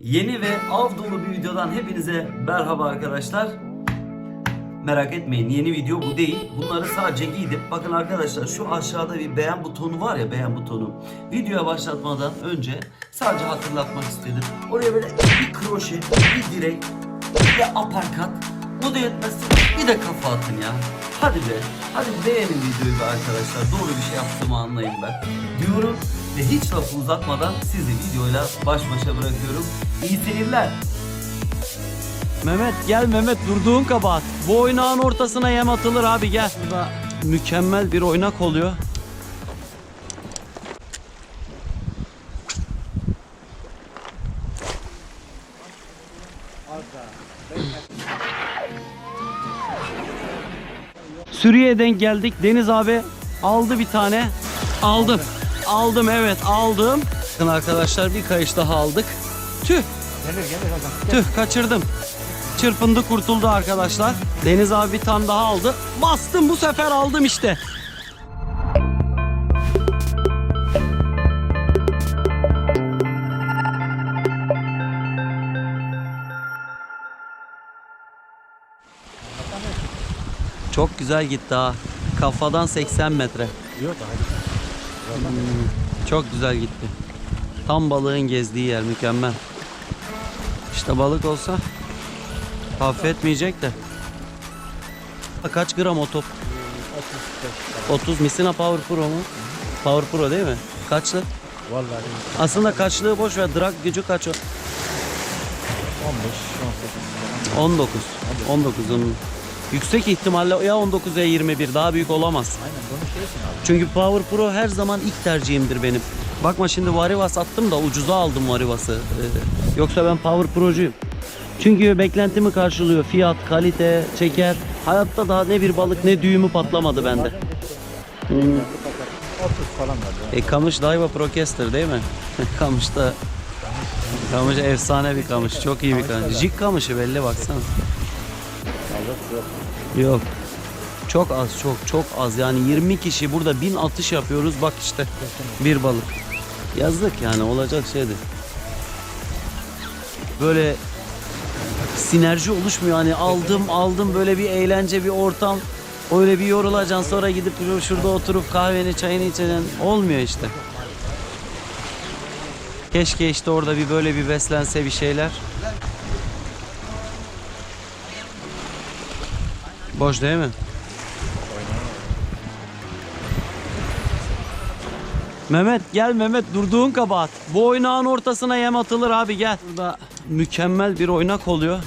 Yeni ve av dolu bir videodan hepinize merhaba arkadaşlar. Merak etmeyin yeni video bu değil. Bunları sadece giydim. Bakın arkadaşlar şu aşağıda bir beğen butonu var ya beğen butonu. Videoya başlatmadan önce sadece hatırlatmak istedim. Oraya böyle bir kroşe, bir direk, bir aparkat. Bu da yetmezse bir de kafa atın ya. Hadi be. Hadi beğenin videoyu be arkadaşlar. Doğru bir şey yaptığımı anlayın ben. Diyorum ve hiç lafı uzatmadan sizi videoyla baş başa bırakıyorum. İyi seyirler. Mehmet gel Mehmet durduğun kabahat. Bu oynağın ortasına yem atılır abi gel. Burada mükemmel bir oynak oluyor. Suriye'den geldik. Deniz abi aldı bir tane. Aldım. Aldım evet aldım. Bakın arkadaşlar bir kayış daha aldık. Tüh. Tüh kaçırdım. Çırpındı kurtuldu arkadaşlar. Deniz abi bir tane daha aldı. Bastım bu sefer aldım işte. Çok güzel gitti ha. Kafadan 80 metre. Yok Çok güzel gitti. Tam balığın gezdiği yer mükemmel. İşte balık olsa affetmeyecek de. Kaç gram o top? 30 Misina Power Pro mu? Power Pro değil mi? Kaçlı? Vallahi Aslında kaçlığı boş ver. Drag gücü kaç o? 15, 18. 19. 19 onun. Yüksek ihtimalle ya 19 ya 21 daha büyük olamaz. Aynen bunu şeysin abi. Çünkü Power Pro her zaman ilk tercihimdir benim. Bakma şimdi Varivas attım da ucuza aldım Varivas'ı. Ee, yoksa ben Power Pro'cuyum. Çünkü beklentimi karşılıyor. Fiyat, kalite, çeker. Hayatta daha ne bir balık ne düğümü patlamadı bende. Hmm. 30 falan var ya. E Kamış Daiwa Procaster değil mi? Kamış da Kamış efsane bir kamış. Çok iyi bir kamış. Jig kamışı belli baksana. Yok. Çok az çok çok az yani 20 kişi burada 1000 atış yapıyoruz bak işte bir balık. Yazdık yani olacak şeydi. Böyle sinerji oluşmuyor hani aldım aldım böyle bir eğlence bir ortam öyle bir yorulacaksın sonra gidip şurada oturup kahveni çayını içeceksin olmuyor işte. Keşke işte orada bir böyle bir beslense bir şeyler. Boş değil mi? Mehmet gel Mehmet durduğun kabahat. Bu oynağın ortasına yem atılır abi gel. Burada mükemmel bir oynak oluyor.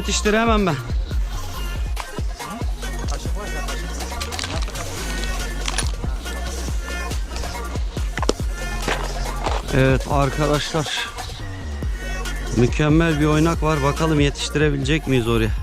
Yetiştiremem ben. Evet arkadaşlar. Mükemmel bir oynak var. Bakalım yetiştirebilecek miyiz oraya?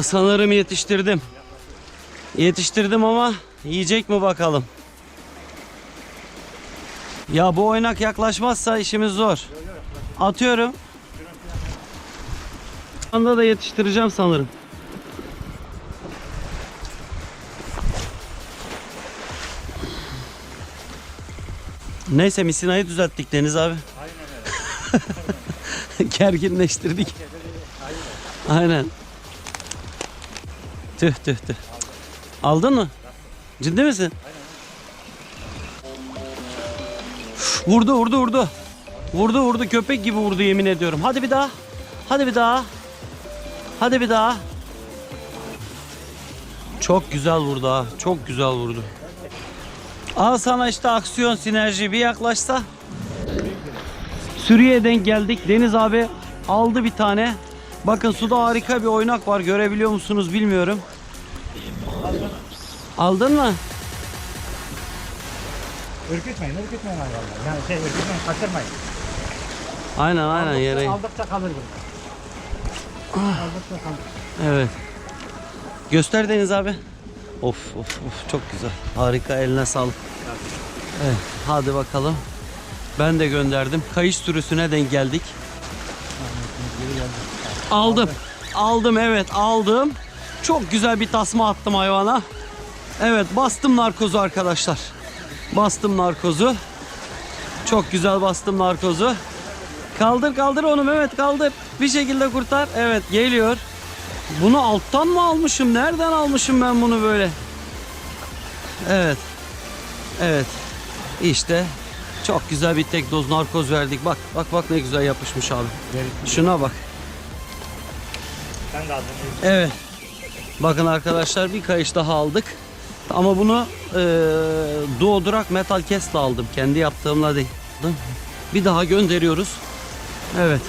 Vallahi sanırım yetiştirdim. Yetiştirdim ama yiyecek mi bakalım. Ya bu oynak yaklaşmazsa işimiz zor. Atıyorum. Şu anda da yetiştireceğim sanırım. Neyse misinayı düzelttik Deniz abi. Gerginleştirdik. Aynen. Tüh tüh tüh. Aldın mı? Ciddi misin? Vurdu vurdu vurdu. Vurdu vurdu köpek gibi vurdu yemin ediyorum. Hadi bir daha. Hadi bir daha. Hadi bir daha. Çok güzel vurdu ha. Çok güzel vurdu. Al sana işte aksiyon sinerji bir yaklaşsa. Suriye'den geldik. Deniz abi aldı bir tane. Bakın suda harika bir oynak var. Görebiliyor musunuz bilmiyorum. Aldın mı? Ürkütmeyin, ürkütmeyin hayvanları. Yani şey ürkütmeyin, kaçırmayın. Aynen aynen yere. Aldıkça kalır burada. Aldıkça kalır. Evet. Göster Deniz abi. Of of of çok güzel. Harika eline sağlık. Evet hadi bakalım. Ben de gönderdim. Kayış sürüsüne denk geldik. Aldım. Aldım evet aldım. Çok güzel bir tasma attım hayvana. Evet bastım narkozu arkadaşlar. Bastım narkozu. Çok güzel bastım narkozu. Kaldır kaldır onu Mehmet kaldır. Bir şekilde kurtar. Evet geliyor. Bunu alttan mı almışım? Nereden almışım ben bunu böyle? Evet. Evet. İşte çok güzel bir tek doz narkoz verdik. Bak bak bak ne güzel yapışmış abi. Şuna bak. Sen de. Evet. Bakın arkadaşlar bir kayış daha aldık. Ama bunu eee doğdurak metal kesle aldım. Kendi yaptığımla değil. Bir daha gönderiyoruz. Evet.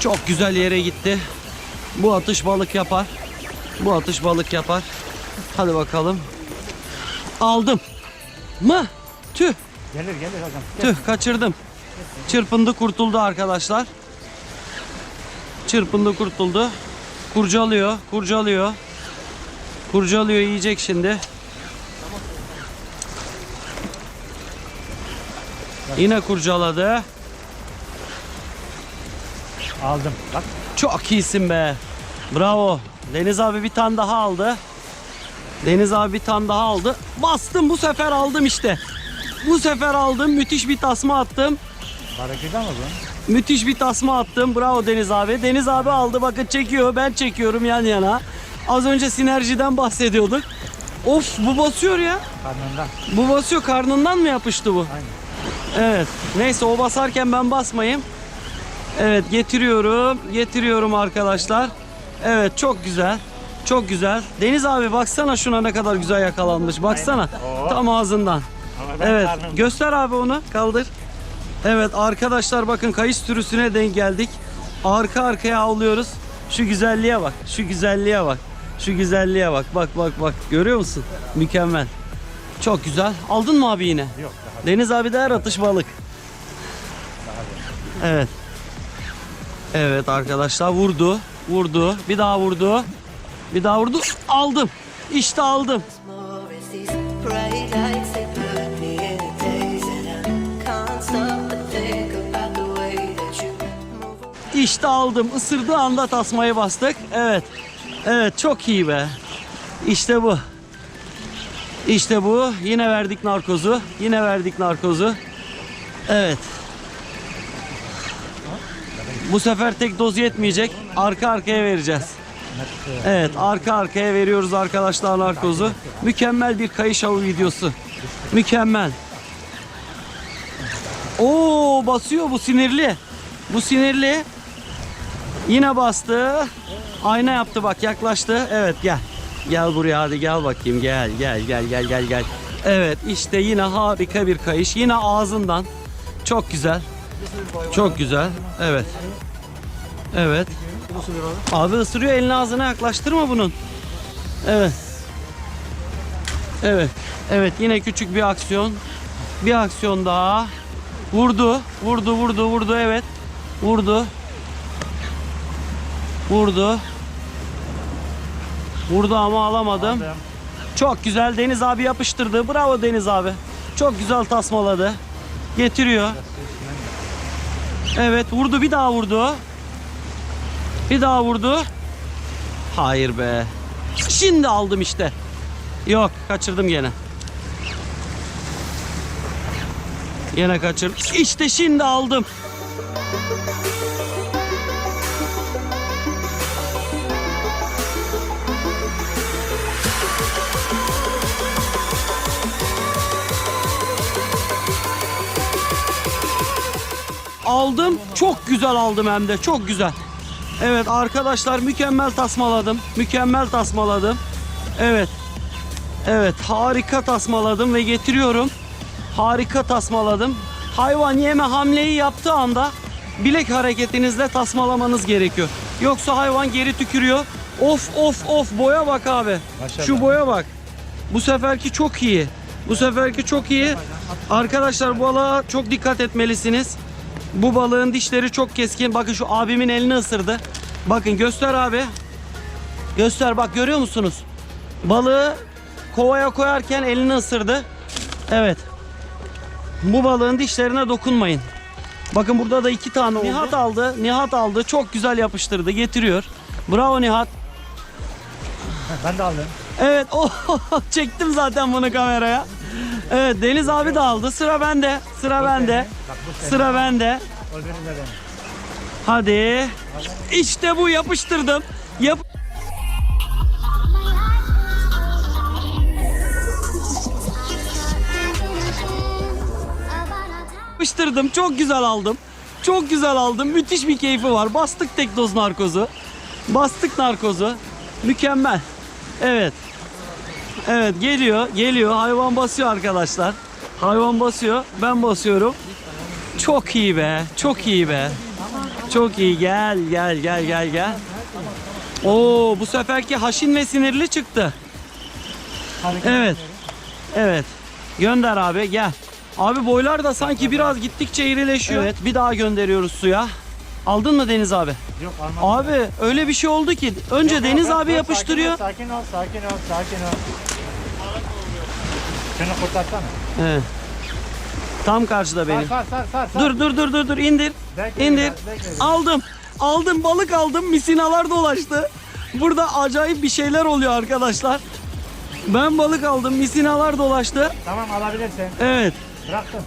Çok güzel yere gitti. Bu atış balık yapar. Bu atış balık yapar. Hadi bakalım. Aldım. Mı? Tüh. Gelir gelir hocam. Tüh kaçırdım. Çırpındı kurtuldu arkadaşlar. Çırpındı kurtuldu. Kurcalıyor, kurcalıyor. Kurcalıyor yiyecek şimdi. Yine kurcaladı. Aldım. Bak. Çok iyisin be. Bravo. Deniz abi bir tane daha aldı. Deniz abi bir tane daha aldı. Bastım bu sefer aldım işte. Bu sefer aldım. Müthiş bir tasma attım. Baraküda mı bu? Müthiş bir tasma attım. Bravo Deniz abi. Deniz abi aldı. Bakın çekiyor. Ben çekiyorum yan yana. Az önce sinerjiden bahsediyorduk. Of bu basıyor ya. Karnından. Bu basıyor. Karnından mı yapıştı bu? Aynen. Evet. Neyse o basarken ben basmayayım. Evet getiriyorum. Getiriyorum arkadaşlar. Evet çok güzel. Çok güzel. Deniz abi baksana şuna ne kadar güzel yakalanmış. Baksana. Tam ağzından. Evet göster abi onu kaldır. Evet arkadaşlar bakın kayış sürüsüne denk geldik. Arka arkaya avlıyoruz. Şu güzelliğe bak. Şu güzelliğe bak. Şu güzelliğe bak. Bak bak bak. Görüyor musun? Mükemmel. Çok güzel. Aldın mı abi yine? Yok daha. Deniz abi de her atış balık. Evet. Evet arkadaşlar vurdu. Vurdu. Bir daha vurdu. Bir daha vurdu. Aldım. İşte aldım. İşte aldım. Isırdığı anda tasmayı bastık. Evet. Evet çok iyi be. İşte bu. İşte bu. Yine verdik narkozu. Yine verdik narkozu. Evet. Bu sefer tek doz yetmeyecek. Arka arkaya vereceğiz. Evet arka arkaya veriyoruz arkadaşlar narkozu. Mükemmel bir kayış avı videosu. Mükemmel. Oo basıyor bu sinirli. Bu sinirli. Yine bastı. Ayna yaptı bak yaklaştı. Evet gel. Gel buraya hadi gel bakayım gel gel gel gel gel gel. Evet işte yine harika bir kayış. Yine ağzından. Çok güzel. Çok güzel. Evet. Evet. Abi ısırıyor elini ağzına yaklaştırma bunun. Evet. Evet. Evet yine küçük bir aksiyon. Bir aksiyon daha. Vurdu. Vurdu vurdu vurdu evet. Vurdu. Vurdu. Vurdu ama alamadım. Aldım. Çok güzel Deniz abi yapıştırdı. Bravo Deniz abi. Çok güzel tasmaladı. Getiriyor. Evet vurdu bir daha vurdu. Bir daha vurdu. Hayır be. Şimdi aldım işte. Yok kaçırdım gene. Yine kaçırdım. İşte şimdi aldım. Aldım. Çok güzel aldım hem de. Çok güzel. Evet arkadaşlar mükemmel tasmaladım. Mükemmel tasmaladım. Evet. Evet harika tasmaladım ve getiriyorum. Harika tasmaladım. Hayvan yeme hamleyi yaptığı anda bilek hareketinizle tasmalamanız gerekiyor. Yoksa hayvan geri tükürüyor. Of of of boya bak abi. Maşallah. Şu boya bak. Bu seferki çok iyi. Bu Bu seferki çok iyi. Arkadaşlar bu balığa çok dikkat etmelisiniz. Bu balığın dişleri çok keskin. Bakın şu abimin elini ısırdı. Bakın göster abi. Göster bak görüyor musunuz? Balığı kovaya koyarken elini ısırdı. Evet. Bu balığın dişlerine dokunmayın. Bakın burada da iki tane oldu. Nihat aldı. Nihat aldı. Çok güzel yapıştırdı. Getiriyor. Bravo Nihat. Ben de aldım. Evet. Oh, çektim zaten bunu kameraya. Evet Deniz abi de aldı. Sıra bende. Sıra bende. Sıra bende. Hadi. İşte bu yapıştırdım. Yap yapıştırdım. Çok güzel aldım. Çok güzel aldım. Müthiş bir keyfi var. Bastık tek doz narkozu. Bastık narkozu. Mükemmel. Evet. Evet geliyor. Geliyor. Hayvan basıyor arkadaşlar. Hayvan basıyor. Ben basıyorum. Çok iyi be. Çok iyi be. Çok iyi. Gel gel gel gel gel. Oo bu seferki haşin ve sinirli çıktı. Evet. Evet. Gönder abi gel. Abi boylar da sanki biraz gittikçe irileşiyor. Evet bir daha gönderiyoruz suya. Aldın mı Deniz abi? Yok almadım. Abi öyle bir şey oldu ki önce Deniz abi yapıştırıyor. Sakin ol, sakin ol, sakin ol. Şunu kurtarsana. Evet. Tam karşıda benim. sar, sar, sar, sar. Dur dur dur dur dur indir. Bekle İndir. biraz, bekle biraz. Aldım. Aldım balık aldım. Misinalar dolaştı. Burada acayip bir şeyler oluyor arkadaşlar. Ben balık aldım. Misinalar dolaştı. Tamam alabilirsin. Evet. Bıraktım.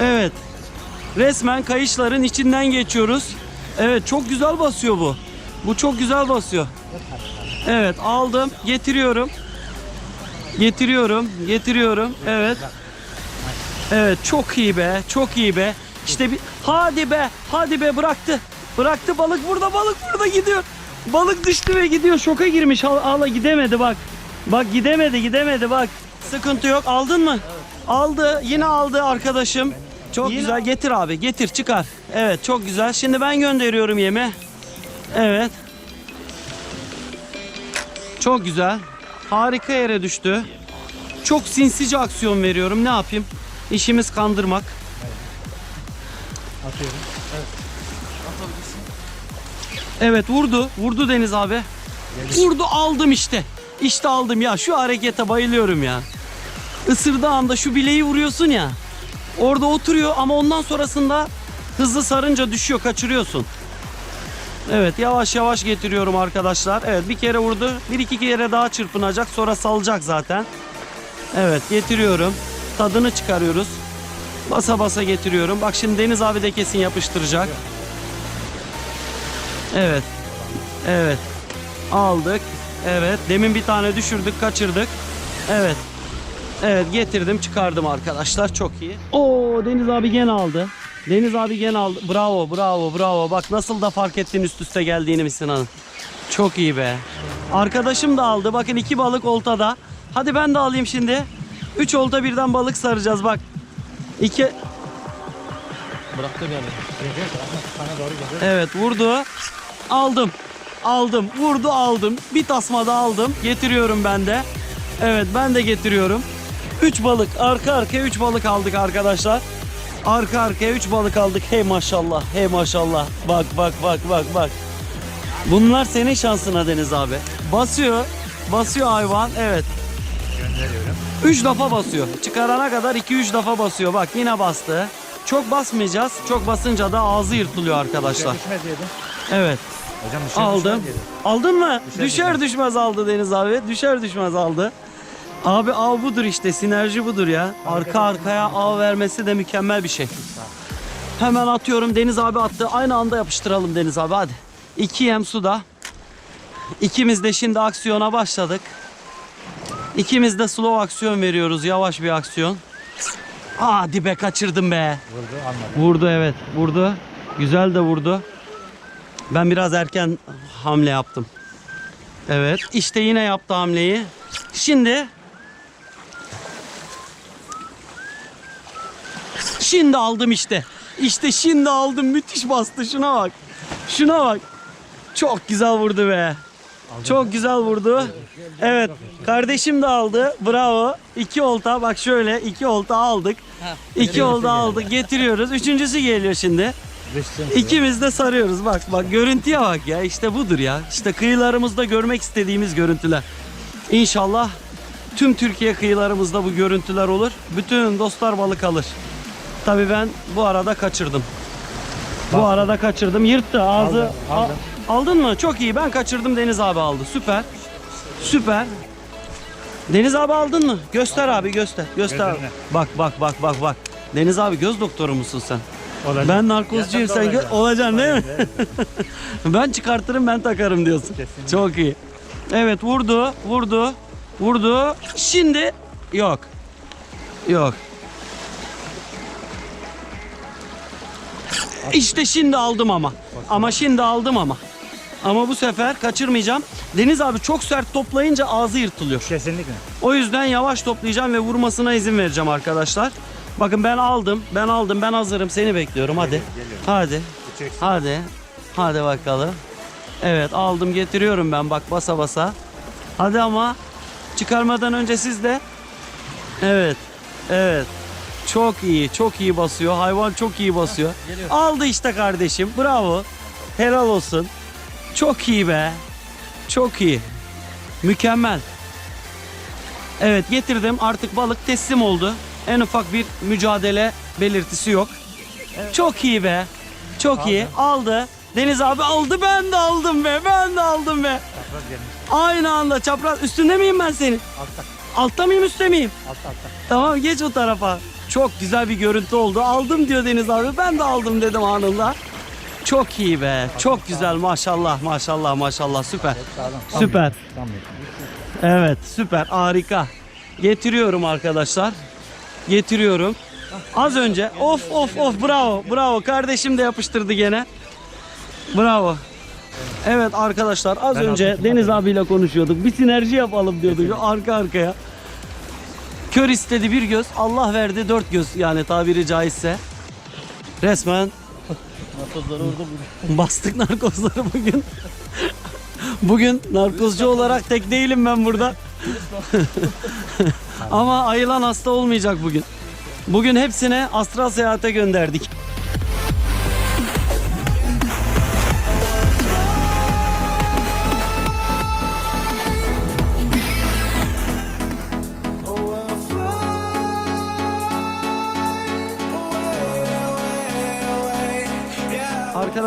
Evet. Resmen kayışların içinden geçiyoruz. Evet çok güzel basıyor bu. Bu çok güzel basıyor. Evet aldım. Getiriyorum. Getiriyorum. Getiriyorum. Evet. Evet çok iyi be. Çok iyi be. İşte bir hadi be. Hadi be bıraktı. Bıraktı balık burada balık burada gidiyor. Balık düştü ve gidiyor. Şoka girmiş. Al, ala gidemedi bak. Bak gidemedi gidemedi bak. Sıkıntı yok. Aldın mı? Aldı. Yine aldı arkadaşım. Çok güzel. Getir abi. Getir çıkar. Evet çok güzel. Şimdi ben gönderiyorum yeme. Evet. Çok güzel. Harika yere düştü. Çok sinsice aksiyon veriyorum. Ne yapayım? İşimiz kandırmak. Atıyorum. Evet vurdu. Vurdu Deniz abi. Vurdu aldım işte. İşte aldım ya. Şu harekete bayılıyorum ya. Isırdığı anda şu bileği vuruyorsun ya. Orada oturuyor ama ondan sonrasında hızlı sarınca düşüyor kaçırıyorsun. Evet yavaş yavaş getiriyorum arkadaşlar. Evet bir kere vurdu. Bir iki kere daha çırpınacak sonra salacak zaten. Evet getiriyorum. Tadını çıkarıyoruz. Basa basa getiriyorum. Bak şimdi Deniz abi de kesin yapıştıracak. Evet. Evet. Aldık. Evet. Demin bir tane düşürdük, kaçırdık. Evet. Evet getirdim, çıkardım arkadaşlar. Çok iyi. Oo Deniz abi gene aldı. Deniz abi gene aldı. Bravo, bravo, bravo. Bak nasıl da fark ettin üst üste geldiğini Misin Hanım. Çok iyi be. Arkadaşım da aldı. Bakın iki balık oltada. Hadi ben de alayım şimdi. Üç olta birden balık saracağız bak. İki, doğru geliyor. Evet vurdu. Aldım. Aldım. Vurdu aldım. Bir tasma da aldım. Getiriyorum ben de. Evet ben de getiriyorum. 3 balık arka arkaya 3 balık aldık arkadaşlar. Arka arkaya 3 balık aldık. Hey maşallah. Hey maşallah. Bak bak bak bak bak. Bunlar senin şansına Deniz abi. Basıyor. Basıyor hayvan. Evet. Gönderiyorum. 3 defa basıyor. Çıkarana kadar 2-3 defa basıyor. Bak yine bastı. Çok basmayacağız. Çok basınca da ağzı yırtılıyor arkadaşlar. Düşmez yedim. Evet. Hocam düşer, Aldım. yedim. Aldın mı? Düşer, Düşer, düşmez aldı Deniz abi. Düşer düşmez aldı. Abi av budur işte. Sinerji budur ya. Arka arkaya av vermesi de mükemmel bir şey. Hemen atıyorum. Deniz abi attı. Aynı anda yapıştıralım Deniz abi hadi. İki yem suda. İkimiz de şimdi aksiyona başladık. İkimiz de slow aksiyon veriyoruz. Yavaş bir aksiyon. Hadi be kaçırdım be. Vurdu almadı. Vurdu evet vurdu. Güzel de vurdu. Ben biraz erken hamle yaptım. Evet işte yine yaptı hamleyi. Şimdi Şimdi aldım işte. İşte şimdi aldım. Müthiş bastı. Şuna bak. Şuna bak. Çok güzel vurdu be. Çok güzel vurdu. Evet. Kardeşim de aldı. Bravo. İki olta. Bak şöyle iki olta aldık. İki olta aldık. Getiriyoruz. Üçüncüsü geliyor şimdi. İkimiz de sarıyoruz. Bak bak görüntüye bak ya. İşte budur ya. İşte kıyılarımızda görmek istediğimiz görüntüler. İnşallah tüm Türkiye kıyılarımızda bu görüntüler olur. Bütün dostlar balık alır. Tabii ben bu arada kaçırdım. Bu arada kaçırdım. Yırttı ağzı. Aldım, aldım. A- aldın mı? Çok iyi. Ben kaçırdım. Deniz abi aldı. Süper. Süper. Deniz abi aldın mı? Göster abi göster. Göster. abi. Gözümle. Bak bak bak bak bak. Deniz abi göz doktoru musun sen? Olacak. Ben narkozcuyum sen olacaksın. olacaksın değil mi? ben çıkartırım ben takarım diyorsun. Kesinlikle. Çok iyi. Evet vurdu, vurdu, vurdu. Şimdi yok. Yok. İşte şimdi aldım ama. Ama şimdi aldım ama. Ama bu sefer kaçırmayacağım. Deniz abi çok sert toplayınca ağzı yırtılıyor. Kesinlikle. O yüzden yavaş toplayacağım ve vurmasına izin vereceğim arkadaşlar. Bakın ben aldım, ben aldım, ben hazırım. Seni bekliyorum hadi. geliyorum. Hadi. Küçük. Hadi. Hadi bakalım. Evet aldım getiriyorum ben bak basa basa. Hadi ama çıkarmadan önce siz de. Evet. Evet. Çok iyi, çok iyi basıyor. Hayvan çok iyi basıyor. Aldı işte kardeşim. Bravo. Helal olsun. Çok iyi be. Çok iyi. Mükemmel. Evet getirdim. Artık balık teslim oldu. En ufak bir mücadele belirtisi yok. Çok iyi be. Çok iyi. Aldı. Deniz abi aldı. Ben de aldım be. Ben de aldım be. Aynı anda çapraz. Üstünde miyim ben senin? Altta. Altta mıyım üstte miyim? Altta altta. Tamam geç o tarafa. Çok güzel bir görüntü oldu. Aldım diyor Deniz abi. Ben de aldım dedim anında. Çok iyi be. Çok güzel maşallah maşallah maşallah süper. Süper. Evet süper harika. Getiriyorum arkadaşlar. Getiriyorum. Az önce of of of bravo bravo kardeşim de yapıştırdı gene. Bravo. Evet arkadaşlar az önce. Deniz abiyle konuşuyorduk. Bir sinerji yapalım diyorduk arka arkaya. Kör istedi bir göz, Allah verdi dört göz yani tabiri caizse. Resmen bastık narkozları bugün. Bugün narkozcu olarak tek değilim ben burada. Ama ayılan hasta olmayacak bugün. Bugün hepsine astral seyahate gönderdik.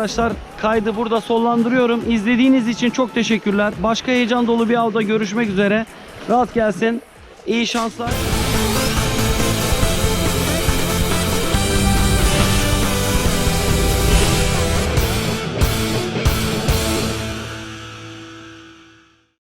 Arkadaşlar kaydı burada sonlandırıyorum. İzlediğiniz için çok teşekkürler. Başka heyecan dolu bir avda görüşmek üzere. Rahat gelsin. İyi şanslar.